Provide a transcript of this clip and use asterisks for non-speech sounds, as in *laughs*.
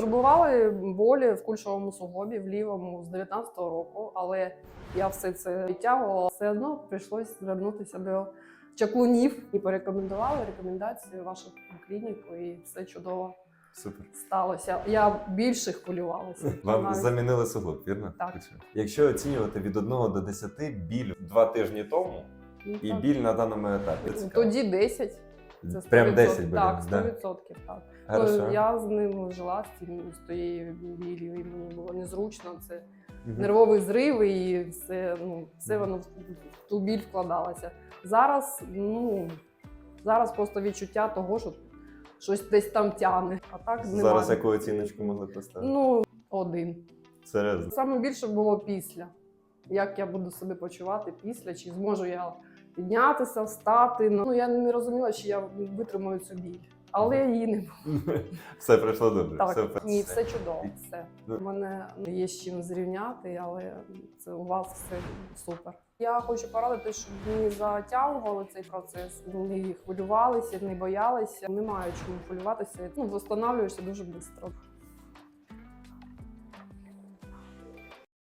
Турбували болі в кульшовому суглобі в лівому з 19-го року, але я все це відтягувала. Все одно прийшлось звернутися до чаклунів і порекомендували рекомендації в вашу клініку, і все чудово Супер. сталося. Я більше хвилювалася. Вам Навіть. замінили суглоб, вірно? Так. Якщо оцінювати від 1 до 10 біль два тижні тому Ну, і біль на даному етапі. Тоді 10. Це 100%. Прям 10 буде. Так, 100%. Так. Хорошо. Я з ним жила з тим з тією білью, і мені було незручно. Це Мгм. нервовий зрив, і все, ну, все воно в, в ту біль вкладалося. Зараз, ну, зараз просто відчуття того, що щось десь там тягне. А так немає. Зараз яку оціночку могли поставити? Ну, один. Серйозно. Саме більше було після. Як я буду себе почувати після, чи зможу я піднятися, встати. Ну я не розуміла, чи я витримаю цю біль. Але я її не *laughs* Все пройшло добре. так. все, Ні, все чудово. Все Ну. у мене є з чим зрівняти, але це у вас все супер. Я хочу порадити, щоб не затягували цей процес, не хвилювалися, не боялися. Немає чому хвилюватися. Ну, встановлюєшся дуже швидко.